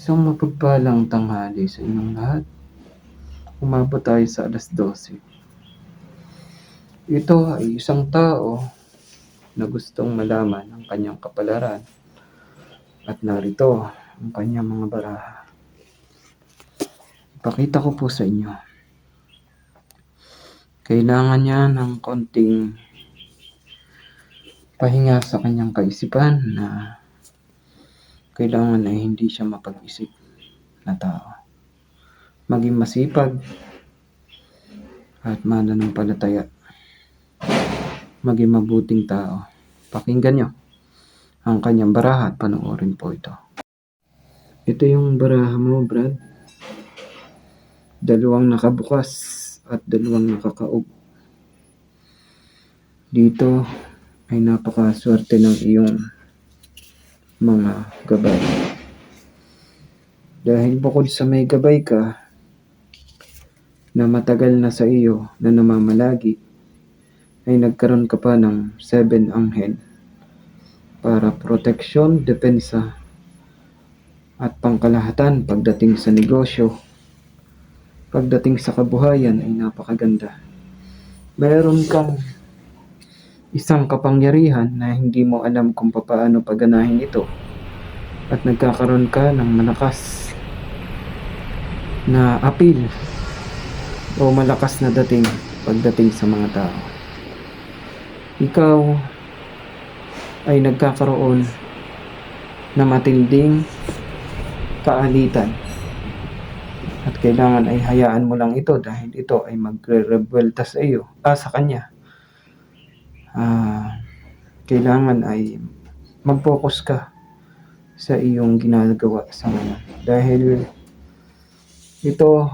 Isang mapagpalang tanghali sa inyong lahat. Umabot tayo sa alas 12. Ito ay isang tao na gustong malaman ang kanyang kapalaran at narito ang kanyang mga baraha. Ipakita ko po sa inyo. Kailangan niya ng konting pahinga sa kanyang kaisipan na kailangan ay hindi siya mapag-isip na tao. Maging masipag at mananampalataya. Maging mabuting tao. Pakinggan nyo ang kanyang baraha at panoorin po ito. Ito yung baraha mo, Brad. Dalawang nakabukas at dalawang nakakaog. Dito ay napakaswerte ng iyong mga gabay. Dahil bukod sa may gabay ka na matagal na sa iyo na namamalagi, ay nagkaroon ka pa ng seven anghel para proteksyon, depensa, at pangkalahatan pagdating sa negosyo. Pagdating sa kabuhayan ay napakaganda. Meron kang isang kapangyarihan na hindi mo alam kung paano paganahin ito at nagkakaroon ka ng malakas na apil o malakas na dating pagdating sa mga tao. Ikaw ay nagkakaroon na matinding kaalitan at kailangan ay hayaan mo lang ito dahil ito ay magre-revuelta sa iyo, ah, sa kanya ah, kailangan ay mag-focus ka sa iyong ginagawa sa ngayon. Dahil ito,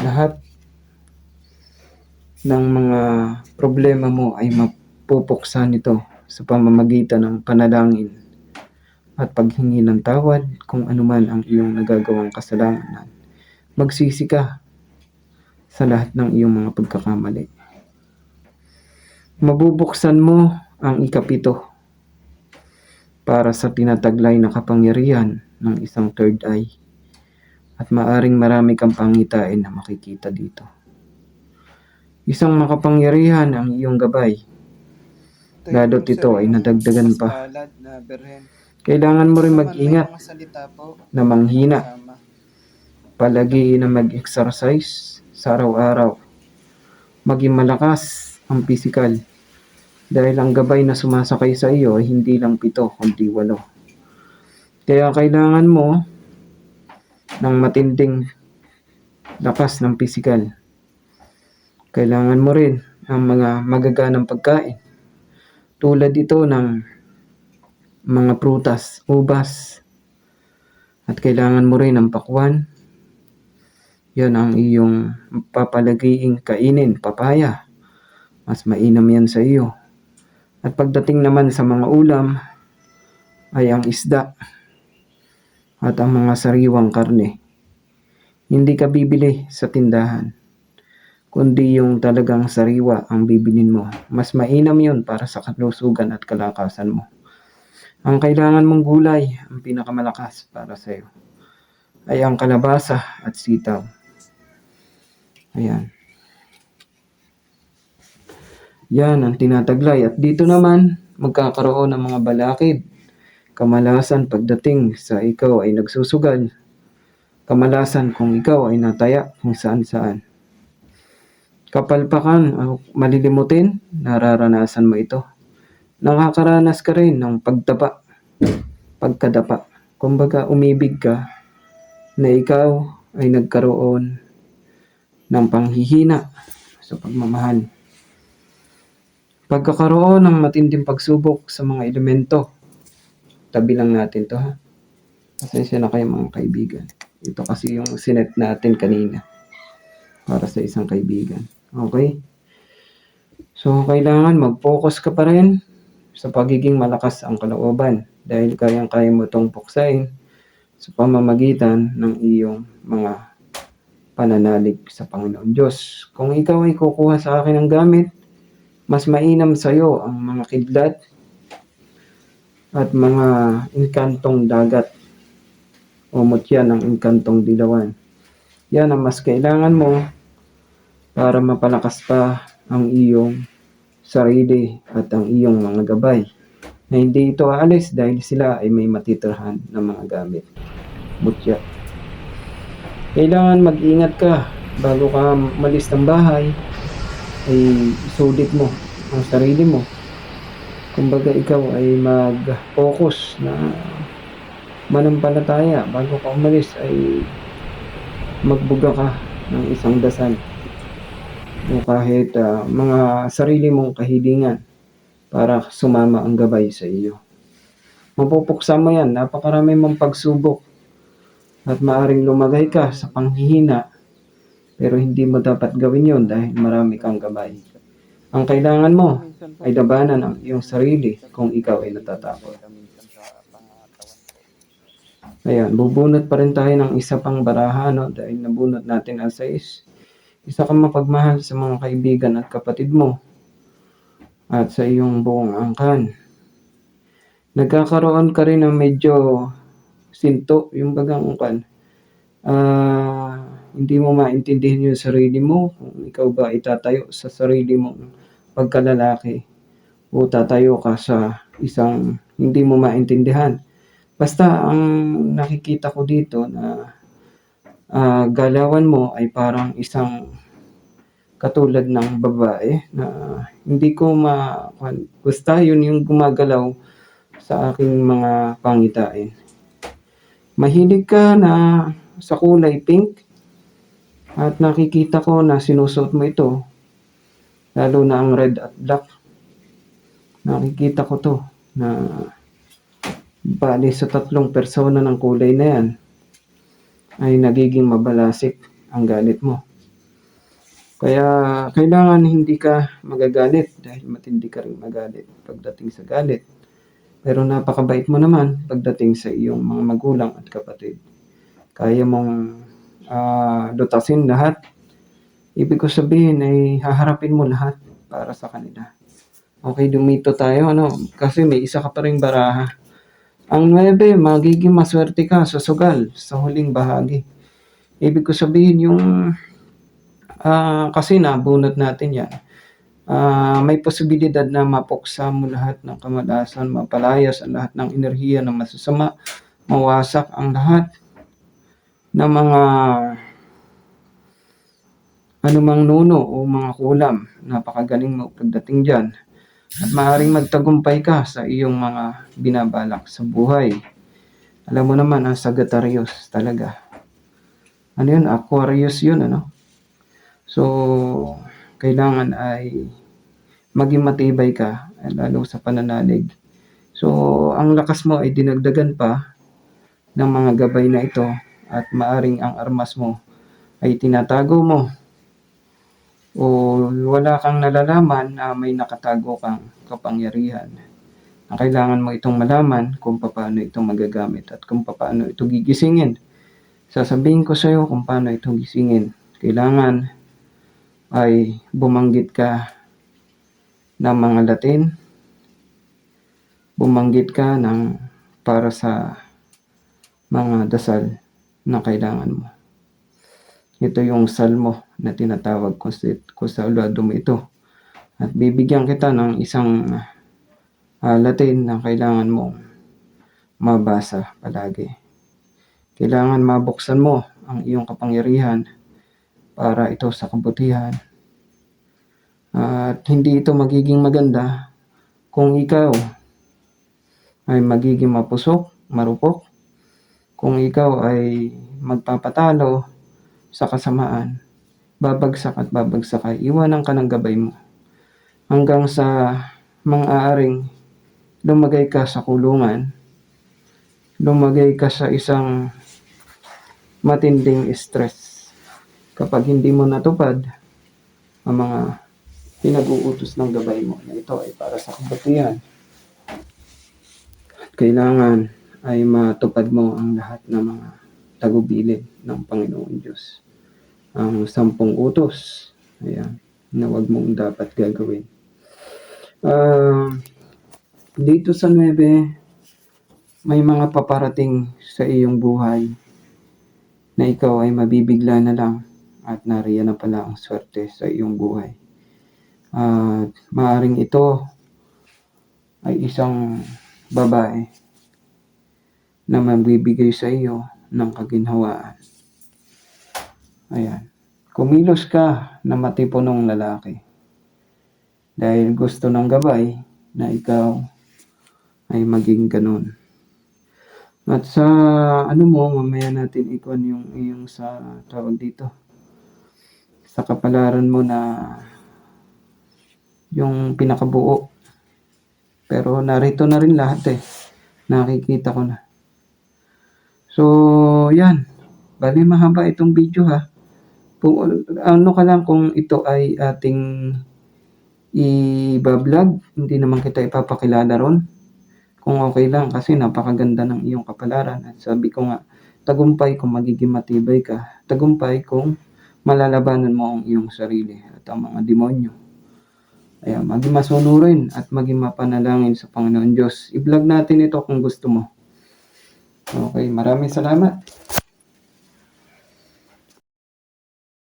lahat ng mga problema mo ay mapupuksan ito sa pamamagitan ng panalangin at paghingi ng tawad kung anuman ang iyong nagagawang kasalanan. Magsisi ka sa lahat ng iyong mga pagkakamali mabubuksan mo ang ikapito para sa tinataglay na kapangyarihan ng isang third eye at maaring marami kang pangitain na makikita dito. Isang makapangyarihan ang iyong gabay. Lalo't ito ay nadagdagan pa. Kailangan mo rin mag-ingat na manghina. Palagi na mag-exercise sa araw-araw. Maging malakas ang pisikal. Dahil ang gabay na sumasakay sa iyo ay hindi lang pito, kundi walo. Kaya kailangan mo ng matinding lakas ng pisikal. Kailangan mo rin ang mga magaganang pagkain. Tulad ito ng mga prutas, ubas. At kailangan mo rin ng pakwan. Yan ang iyong papalagiing kainin, papaya. Mas mainam yan sa iyo. At pagdating naman sa mga ulam, ay ang isda at ang mga sariwang karne. Hindi ka bibili sa tindahan, kundi yung talagang sariwa ang bibilin mo. Mas mainam yun para sa kalusugan at kalakasan mo. Ang kailangan mong gulay, ang pinakamalakas para sa iyo, ay ang kalabasa at sitaw. Ayan. Yan ang tinataglay. At dito naman, magkakaroon ng mga balakid. Kamalasan pagdating sa ikaw ay nagsusugal. Kamalasan kung ikaw ay nataya kung saan saan. Kapalpakan o malilimutin, nararanasan mo ito. Nakakaranas ka rin ng pagdapa, pagkadapa. Kumbaga umibig ka na ikaw ay nagkaroon ng panghihina sa pagmamahal. Pagkakaroon ng matinding pagsubok sa mga elemento. Tabi lang natin to ha. Pasensya na kayo mga kaibigan. Ito kasi yung sinet natin kanina. Para sa isang kaibigan. Okay? So, kailangan mag-focus ka pa rin sa pagiging malakas ang kalooban. Dahil kayang-kaya mo itong puksain sa pamamagitan ng iyong mga pananalig sa Panginoon Diyos. Kung ikaw ay kukuha sa akin ng gamit, mas mainam sa iyo ang mga kidlat at mga inkantong dagat umot yan ng inkantong dilawan. Yan ang mas kailangan mo para mapalakas pa ang iyong sarili at ang iyong mga gabay na hindi ito aalis dahil sila ay may matitirhan ng mga gamit. Mutya. Kailangan mag-ingat ka bago ka malis ng bahay ay sulit mo ang sarili mo. Kumbaga ikaw ay mag-focus na manampalataya. Bago ka umalis ay magbuga ka ng isang dasal. O kahit ah, mga sarili mong kahilingan para sumama ang gabay sa iyo. Mapupuksa mo yan, napakarami mong pagsubok. At maaring lumagay ka sa panghihina pero hindi mo dapat gawin yon dahil marami kang gabay. Ang kailangan mo ay labanan ang iyong sarili kung ikaw ay natatakot. Ayan, bubunot pa rin tayo ng isa pang baraha no, dahil nabunot natin ang 6. Isa kang mapagmahal sa mga kaibigan at kapatid mo at sa iyong buong angkan. Nagkakaroon ka rin ng medyo sinto, yung bagang angkan. Ah, hindi mo maintindihan yung sarili mo kung ikaw ba itatayo sa sarili mong pagkalalaki o tatayo ka sa isang hindi mo maintindihan. Basta ang nakikita ko dito na ah, galawan mo ay parang isang katulad ng babae na hindi ko ma basta yun yung gumagalaw sa aking mga pangitain. Mahilig ka na sa kulay pink at nakikita ko na sinusuot mo ito lalo na ang red at black. Nakikita ko to na bali sa tatlong persona ng kulay na yan ay nagiging mabalasik ang galit mo. Kaya kailangan hindi ka magagalit dahil matindi ka rin magalit pagdating sa galit. Pero napakabait mo naman pagdating sa iyong mga magulang at kapatid. Kaya mong ah, lutasin lahat. Ibig ko sabihin ay haharapin mo lahat para sa kanila. Okay, dumito tayo ano kasi may isa ka pa ring baraha. Ang 9, magiging maswerte ka sa sugal sa huling bahagi. Ibig ko sabihin yung ah, kasi nabunot natin yan. Ah, may posibilidad na mapuksa mo lahat ng kamalasan, mapalayas ang lahat ng enerhiya na masasama, mawasak ang lahat ng mga anumang nuno o mga kulam. Napakagaling mo pagdating dyan. At maaaring magtagumpay ka sa iyong mga binabalak sa buhay. Alam mo naman, ang Sagittarius talaga. Ano yun? Aquarius yun, ano? So, kailangan ay maging matibay ka, lalo sa pananalig. So, ang lakas mo ay dinagdagan pa ng mga gabay na ito at maaring ang armas mo ay tinatago mo o wala kang nalalaman na may nakatago kang kapangyarihan. Ang kailangan mo itong malaman kung paano ito magagamit at kung paano ito gigisingin. Sasabihin ko sa iyo kung paano ito gisingin. Kailangan ay bumanggit ka ng mga Latin, bumanggit ka ng para sa mga dasal na kailangan mo. Ito yung salmo na tinatawag ko sa, ulado ito. At bibigyan kita ng isang ah, Latin na kailangan mong mabasa palagi. Kailangan mabuksan mo ang iyong kapangyarihan para ito sa kabutihan. At hindi ito magiging maganda kung ikaw ay magiging mapusok, marupok, kung ikaw ay magpapatalo sa kasamaan, babagsak at babagsak ka, iwanan ka ng gabay mo. Hanggang sa mang-aaring lumagay ka sa kulungan, lumagay ka sa isang matinding stress kapag hindi mo natupad ang mga pinag-uutos ng gabay mo na ito ay para sa kabutihan. Kailangan ay matupad mo ang lahat ng mga tagubilin ng Panginoon Diyos. Ang sampung utos, ayan, na wag mong dapat gagawin. Ah, dito sa 9, may mga paparating sa iyong buhay na ikaw ay mabibigla na lang at nariyan na pala ang swerte sa iyong buhay. At maaring ito ay isang babae na magbibigay sa iyo ng kaginhawaan. Ayan. Kumilos ka na matipunong lalaki. Dahil gusto ng gabay na ikaw ay maging ganun. At sa ano mo, mamaya natin ikon yung yung sa tawag dito. Sa kapalaran mo na yung pinakabuo. Pero narito na rin lahat eh. Nakikita ko na. So, yan. Bali mahaba itong video ha. Kung ano ka lang kung ito ay ating i-vlog, hindi naman kita ipapakilala ron. Kung okay lang kasi napakaganda ng iyong kapalaran at sabi ko nga, tagumpay kung magiging matibay ka, tagumpay kung malalabanan mo ang iyong sarili at ang mga demonyo. Ayan, maging masunurin at maging mapanalangin sa Panginoon Diyos. I-vlog natin ito kung gusto mo. Okay, maraming salamat.